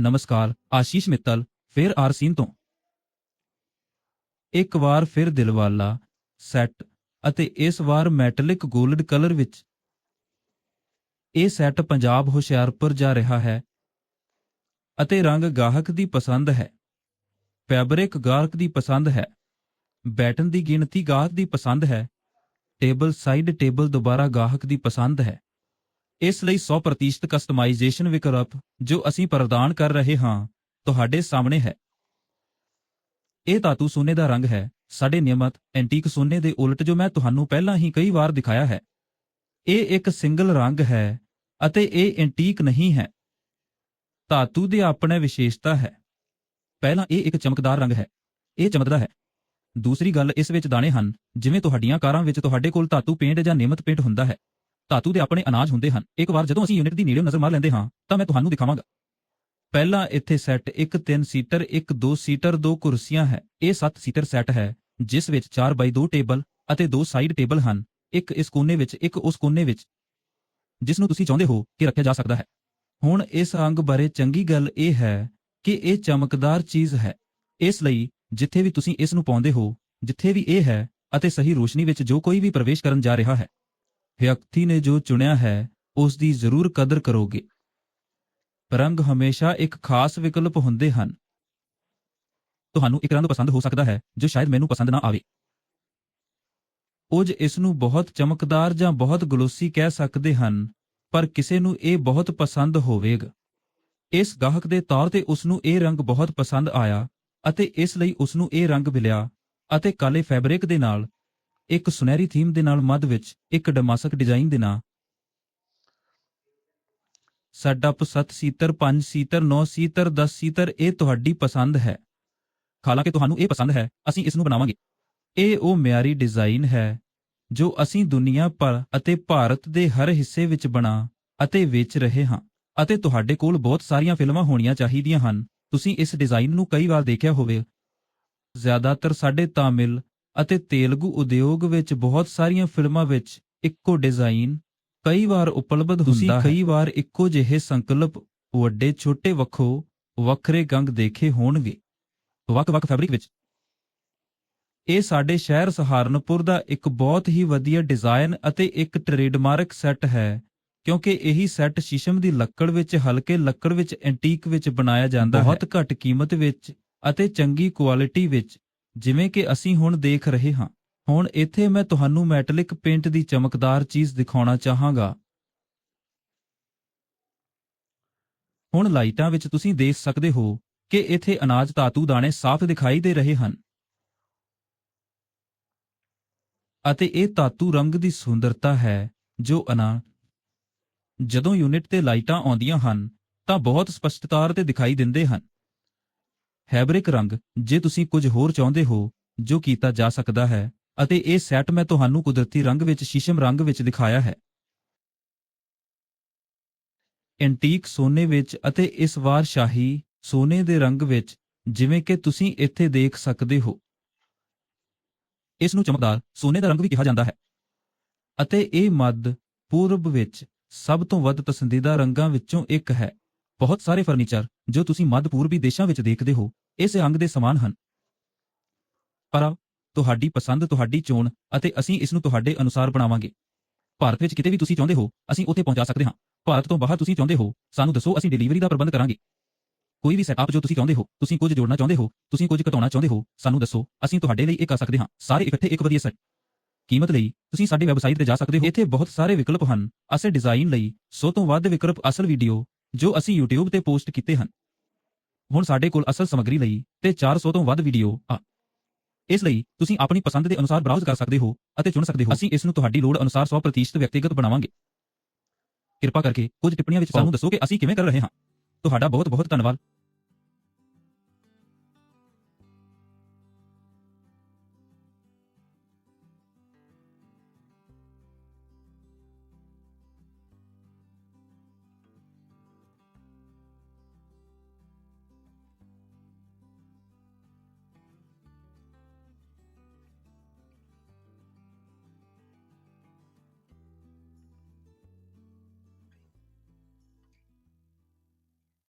ਨਮਸਕਾਰ, ਆਸ਼ੀਸ਼ ਮਿੱਤਲ, ਫਿਰ ਆਰਸੀਨ ਤੋਂ। ਇੱਕ ਵਾਰ ਫਿਰ ਦਿਲਵਾਲਾ, ਸੈੱਟ ਅਤੇ ਇਸ ਵਾਰ ਮੈਟਲਿਕ 골ਡ ਕਲਰ ਵਿੱਚ। ਇਹ ਸੈੱਟ ਪੰਜਾਬ ਹੁਸ਼ਿਆਰਪੁਰ ਜਾ ਰਿਹਾ ਹੈ ਅਤੇ ਰੰਗ ਗਾਹਕ ਦੀ ਪਸੰਦ ਹੈ, ਫੈਬਰਿਕ ਗਾਹਕ ਦੀ ਪਸੰਦ ਹੈ, ਬੈਟਨ ਦੀ ਗਿਣਤੀ ਗਾਹਕ ਦੀ ਪਸੰਦ ਹੈ, ਟੇਬਲ ਸਾਈਡ ਟੇਬਲ ਦੁਬਾਰਾ ਗਾਹਕ ਦੀ ਪਸੰਦ ਹੈ। ਇਸ ਲਈ 100% ਕਸਟਮਾਈਜ਼ੇਸ਼ਨ ਵਿਕਲਪ, ਜੋ ਅਸੀਂ ਪ੍ਰਦਾਨ ਕਰ ਰਹੇ ਹਾਂ, ਤੁਹਾਡੇ ਸਾਹਮਣੇ ਹੈ। ਇਹ ਧਾਤੂ ਸੋਨੇ ਦਾ ਰੰਗ ਹੈ, ਸਾਡੇ ਨਿਯਮਤ, ਐਂਟੀਕ ਸੋਨੇ ਦੇ ਉਲਟ ਜੋ ਮੈਂ ਤੁਹਾਨੂੰ ਪਹਿਲਾਂ ਹੀ ਕਈ ਵਾਰ ਦਿਖਾਇਆ ਹੈ। ਇਹ ਇੱਕ ਸਿੰਗਲ ਰੰਗ ਹੈ ਅਤੇ ਇਹ ਐਂਟੀਕ ਨਹੀਂ ਹੈ। ਧਾਤੂ ਦੇ ਆਪਣੇ ਵਿਸ਼ੇਸ਼ਤਾ ਹੈ। ਪਹਿਲਾਂ ਇਹ ਇੱਕ ਚਮਕਦਾਰ ਰੰਗ ਹੈ। ਇਹ ਚਮਕਦਾ ਹੈ। ਦੂਸਰੀ ਗੱਲ ਇਸ ਵਿੱਚ ਦਾਣੇ ਹਨ, ਜਿਵੇਂ ਤੁਹਾਡੀਆਂ ਕਾਰਾਂ ਵਿੱਚ ਤੁਹਾਡੇ ਕੋਲ ਧਾਤੂ ਪੇਂਟ ਜਾਂ ਨਿਯਮਤ ਪੇਂਟ ਹੁੰਦਾ ਹੈ। ਧਾਤੂ ਦੇ ਆਪਣੇ ਅਨਾਜ ਹੁੰਦੇ ਹਨ। ਇੱਕ ਵਾਰ ਜਦੋਂ ਅਸੀਂ ਯੂਨਿਟ ਦੀ ਨੇੜੇ ਨਜ਼ਰ ਮਾਰ ਲੈਂਦੇ ਹਾਂ, ਤਾਂ ਮੈਂ ਤੁਹਾਨੂੰ ਦਿਖਾਵਾਂਗਾ। ਪਹਿਲਾ ਇੱਥੇ ਸੈੱਟ ਇੱਕ 3 ਸੀਟਰ, ਇੱਕ 2 ਸੀਟਰ, ਦੋ ਕੁਰਸੀਆਂ ਹੈ। ਇਹ 7 ਸੀਟਰ ਸੈੱਟ ਹੈ, ਜਿਸ ਵਿੱਚ 4 ਬਾਈ 2 ਟੇਬਲ ਅਤੇ ਦੋ ਸਾਈਡ ਟੇਬਲ ਹਨ। ਇੱਕ ਇਸ ਕੋਨੇ ਵਿੱਚ, ਇੱਕ ਉਸ ਕੋਨੇ ਵਿੱਚ ਜਿਸ ਨੂੰ ਤੁਸੀਂ ਚਾਹੁੰਦੇ ਹੋ ਕਿ ਰੱਖਿਆ ਜਾ ਸਕਦਾ ਹੈ। ਹੁਣ ਇਸ ਅੰਗ ਬਾਰੇ ਚੰਗੀ ਗੱਲ ਇਹ ਹੈ ਕਿ ਇਹ ਚਮਕਦਾਰ ਚੀਜ਼ ਹੈ। ਇਸ ਲਈ ਜਿੱਥੇ ਵੀ ਤੁਸੀਂ ਇਸ ਨੂੰ ਪਾਉਂਦੇ ਹੋ, ਜਿੱਥੇ ਵੀ ਇਹ ਹੈ ਅਤੇ ਸਹੀ ਰੋਸ਼ਨੀ ਵਿੱਚ ਜੋ ਕੋਈ ਵੀ ਪ੍ਰਵੇਸ਼ ਕਰਨ ਜਾ ਰਿਹਾ ਹੈ ਵਿਅਕਤੀ ਨੇ ਜੋ ਚੁਣਿਆ ਹੈ ਉਸ ਦੀ ਜ਼ਰੂਰ ਕਦਰ ਕਰੋਗੇ। ਰੰਗ ਹਮੇਸ਼ਾ ਇੱਕ ਖਾਸ ਵਿਕਲਪ ਹੁੰਦੇ ਹਨ। ਤੁਹਾਨੂੰ ਇੱਕ ਰੰਗ ਪਸੰਦ ਹੋ ਸਕਦਾ ਹੈ, ਜੋ ਸ਼ਾਇਦ ਮੈਨੂੰ ਪਸੰਦ ਨਾ ਆਵੇ। ਕੁਝ ਇਸ ਨੂੰ ਬਹੁਤ ਚਮਕਦਾਰ ਜਾਂ ਬਹੁਤ ਗਲੋਸੀ ਕਹਿ ਸਕਦੇ ਹਨ, ਪਰ ਕਿਸੇ ਨੂੰ ਇਹ ਬਹੁਤ ਪਸੰਦ ਹੋਵੇਗਾ। ਇਸ ਗਾਹਕ ਦੇ ਤੌਰ ਤੇ ਉਸ ਨੂੰ ਇਹ ਰੰਗ ਬਹੁਤ ਪਸੰਦ ਆਇਆ, ਅਤੇ ਇਸ ਲਈ ਉਸ ਨੂੰ ਇਹ ਰੰਗ ਮਿਲਿਆ, ਅਤੇ ਕਾਲੇ ਫੈਬਰਿਕ ਦੇ ਨਾਲ ਇੱਕ ਸੁਨਹਿਰੀ ਥੀਮ ਦੇ ਨਾਲ ਮੱਧ ਵਿੱਚ ਇੱਕ ਡਮਾਸਕ ਡਿਜ਼ਾਈਨ ਦੇ ਨਾਲ ਸਾਡਾ 7 ਸੀਤਰ 5 ਸੀਤਰ 9 ਸੀਤਰ 10 ਸੀਤਰ, ਇਹ ਤੁਹਾਡੀ ਪਸੰਦ ਹੈ। ਹਾਲਾਂਕਿ ਤੁਹਾਨੂੰ ਇਹ ਪਸੰਦ ਹੈ, ਅਸੀਂ ਇਸ ਨੂੰ ਬਣਾਵਾਂਗੇ। ਇਹ ਉਹ ਮਿਆਰੀ ਡਿਜ਼ਾਈਨ ਹੈ, ਜੋ ਅਸੀਂ ਦੁਨੀਆ ਭਰ ਅਤੇ ਭਾਰਤ ਦੇ ਹਰ ਹਿੱਸੇ ਵਿੱਚ ਬਣਾ ਅਤੇ ਵੇਚ ਰਹੇ ਹਾਂ, ਅਤੇ ਤੁਹਾਡੇ ਕੋਲ ਬਹੁਤ ਸਾਰੀਆਂ ਫਿਲਮਾਂ ਹੋਣੀਆਂ ਚਾਹੀਦੀਆਂ ਹਨ। ਤੁਸੀਂ ਇਸ ਡਿਜ਼ਾਈਨ ਨੂੰ ਕਈ ਵਾਰ ਦੇਖਿਆ ਹੋਵੇ। ਜ਼ਿਆਦਾਤਰ ਸਾਡੇ ਤਾਮਿਲ ਅਤੇ ਤੇਲਗੂ ਉਦਯੋਗ ਵਿੱਚ ਬਹੁਤ ਸਾਰੀਆਂ ਫਿਲਮਾਂ ਵਿੱਚ ਇੱਕੋ ਡਿਜ਼ਾਈਨ ਕਈ ਵਾਰ ਉਪਲਬਧ ਹੁੰਦਾ ਹੈ। ਕਈ ਵਾਰ ਇੱਕੋ ਜਿਹੇ ਸੰਕਲਪ ਵੱਡੇ ਛੋਟੇ ਵੱਖੋ ਵੱਖਰੇ ਗੰਗ ਦੇਖੇ ਹੋਣਗੇ। ਵੱਖ-ਵੱਖ ਫੈਬਰਿਕ ਵਿੱਚ। ਇਹ ਸਾਡੇ ਸ਼ਹਿਰ ਸਹਾਰਨਪੁਰ ਦਾ ਇੱਕ ਬਹੁਤ ਹੀ ਵਧੀਆ ਡਿਜ਼ਾਈਨ ਅਤੇ ਇੱਕ ਟ੍ਰੇਡਮਾਰਕ ਸੈੱਟ ਹੈ ਕਿਉਂਕਿ ਇਹੀ ਸੈੱਟ ਸ਼ੀਸ਼ਮ ਦੀ ਲੱਕੜ ਵਿੱਚ ਹਲਕੇ ਲੱਕੜ ਵਿੱਚ ਐਂਟੀਕ ਵਿੱਚ ਬਣਾਇਆ ਜਾਂਦਾ ਹੈ। ਬਹੁਤ ਘੱਟ ਕੀਮਤ ਵਿੱਚ ਅਤੇ ਚੰਗੀ ਕੁਆਲਿਟੀ ਵਿੱਚ ਜਿਵੇਂ ਕਿ ਅਸੀਂ ਹੁਣ ਦੇਖ ਰਹੇ ਹਾਂ, ਹੁਣ ਇੱਥੇ ਮੈਂ ਤੁਹਾਨੂੰ ਮੈਟਲਿਕ ਪੇਂਟ ਦੀ ਚਮਕਦਾਰ ਚੀਜ਼ ਦਿਖਾਉਣਾ ਚਾਹਾਂਗਾ। ਹੁਣ ਲਾਈਟਾਂ ਵਿੱਚ ਤੁਸੀਂ ਦੇਖ ਸਕਦੇ ਹੋ ਕਿ ਇੱਥੇ ਅਨਾਜ ਧਾਤੂ ਦਾਣੇ ਸਾਫ਼ ਦਿਖਾਈ ਦੇ ਰਹੇ ਹਨ। ਅਤੇ ਇਹ ਧਾਤੂ ਰੰਗ ਦੀ ਸੁੰਦਰਤਾ ਹੈ, ਜੋ ਅਨਾ, ਜਦੋਂ ਯੂਨਿਟ ਤੇ ਲਾਈਟਾਂ ਆਉਂਦੀਆਂ ਹਨ, ਤਾਂ ਬਹੁਤ ਸਪਸ਼ਟਤਾ ਤੇ ਦਿਖਾਈ ਦਿੰਦੇ ਹਨ। ਫੈਬਰਿਕ ਰੰਗ, ਜੇ ਤੁਸੀਂ ਕੁਝ ਹੋਰ ਚਾਹੁੰਦੇ ਹੋ, ਜੋ ਕੀਤਾ ਜਾ ਸਕਦਾ ਹੈ, ਅਤੇ ਇਹ ਸੈੱਟ ਮੈਂ ਤੁਹਾਨੂੰ ਕੁਦਰਤੀ ਰੰਗ ਵਿੱਚ ਸ਼ੀਸ਼ਮ ਰੰਗ ਵਿੱਚ ਦਿਖਾਇਆ ਹੈ। ਐਂਟੀਕ ਸੋਨੇ ਵਿੱਚ ਅਤੇ ਇਸ ਵਾਰ ਸ਼ਾਹੀ ਸੋਨੇ ਦੇ ਰੰਗ ਵਿੱਚ, ਜਿਵੇਂ ਕਿ ਤੁਸੀਂ ਇੱਥੇ ਦੇਖ ਸਕਦੇ ਹੋ। ਇਸ ਨੂੰ ਚਮਕਦਾਰ ਸੋਨੇ ਦਾ ਰੰਗ ਵੀ ਕਿਹਾ ਜਾਂਦਾ ਹੈ। ਅਤੇ ਇਹ ਮੱਧ, ਪੂਰਬ ਵਿੱਚ ਸਭ ਤੋਂ ਵੱਧ ਪਸੰਦੀਦਾ ਰੰਗਾਂ ਵਿੱਚੋਂ ਇੱਕ ਹੈ। ਬਹੁਤ ਸਾਰੇ ਫਰਨੀਚਰ ਜੋ ਤੁਸੀਂ ਮੱਧ ਪੂਰਬੀ ਦੇਸ਼ਾਂ ਵਿੱਚ ਦੇਖਦੇ ਹੋ, ਇਸ ਅੰਗ ਦੇ ਸਮਾਨ ਹਨ। ਪਰ ਤੁਹਾਡੀ ਪਸੰਦ, ਤੁਹਾਡੀ ਚੋਣ ਅਤੇ ਅਸੀਂ ਇਸ ਨੂੰ ਤੁਹਾਡੇ ਅਨੁਸਾਰ ਬਣਾਵਾਂਗੇ। ਭਾਰਤ ਵਿੱਚ ਕਿਤੇ ਵੀ ਤੁਸੀਂ ਚਾਹੁੰਦੇ ਹੋ, ਅਸੀਂ ਉੱਥੇ ਪਹੁੰਚਾ ਸਕਦੇ ਹਾਂ। ਭਾਰਤ ਤੋਂ ਬਾਹਰ ਤੁਸੀਂ ਚਾਹੁੰਦੇ ਹੋ, ਸਾਨੂੰ ਦੱਸੋ ਅਸੀਂ ਡਿਲੀਵਰੀ ਦਾ ਪ੍ਰਬੰਧ ਕਰਾਂਗੇ। ਕੋਈ ਵੀ ਸੈਟਅਪ ਜੋ ਤੁਸੀਂ ਚਾਹੁੰਦੇ ਹੋ, ਤੁਸੀਂ ਕੁਝ ਜੋੜਨਾ ਚਾਹੁੰਦੇ ਹੋ, ਤੁਸੀਂ ਕੁਝ ਘਟਾਉਣਾ ਚਾਹੁੰਦੇ ਹੋ, ਸਾਨੂੰ ਦੱਸੋ, ਅਸੀਂ ਤੁਹਾਡੇ ਲਈ ਇਹ ਕਰ ਸਕਦੇ ਹਾਂ। ਸਾਰੇ ਇਕੱਠੇ ਇੱਕ ਵਧੀਆ ਸੈੱਟ ਕੀਮਤ ਲਈ, ਤੁਸੀਂ ਸਾਡੀ ਵੈਬਸਾਈਟ ਤੇ ਜਾ ਸਕਦੇ ਹੋ। ਇੱਥੇ ਬਹੁਤ ਸਾਰੇ ਵਿਕਲਪ ਹਨ। ਅਸੇ ਡਿਜ਼ਾਈਨ ਲਈ 100 ਤੋਂ ਵੱਧ ਵਿਕਲਪ ਅਸਲ ਵੀਡੀਓ ਜੋ ਅਸੀਂ YouTube ਤੇ ਪੋਸਟ ਕੀਤੇ ਹਨ। ਹੁਣ ਸਾਡੇ ਕੋਲ ਅਸਲ ਸਮੱਗਰੀ ਲਈ ਤੇ 400 ਤੋਂ ਵੱਧ ਵੀਡੀਓ ਆ। ਇਸ ਲਈ ਤੁਸੀਂ ਆਪਣੀ ਪਸੰਦ ਦੇ ਅਨੁਸਾਰ ਬਰਾਊਜ਼ ਕਰ ਸਕਦੇ ਹੋ ਅਤੇ ਚੁਣ ਸਕਦੇ ਹੋ। ਅਸੀਂ ਇਸ ਨੂੰ ਤੁਹਾਡੀ ਲੋੜ ਅਨੁਸਾਰ 100% ਵਿਅਕਤੀਗਤ ਬਣਾਵਾਂਗੇ। ਕਿਰਪਾ ਕਰਕੇ ਕੁਝ ਟਿੱਪਣੀਆਂ ਵਿੱਚ ਸਾਨੂੰ ਦੱਸੋ ਕਿ ਅਸੀਂ ਕਿਵੇਂ ਕਰ ਰਹੇ ਹਾਂ। ਤੁਹਾਡਾ ਬਹੁਤ ਬਹੁਤ ਧੰਨਵਾਦ।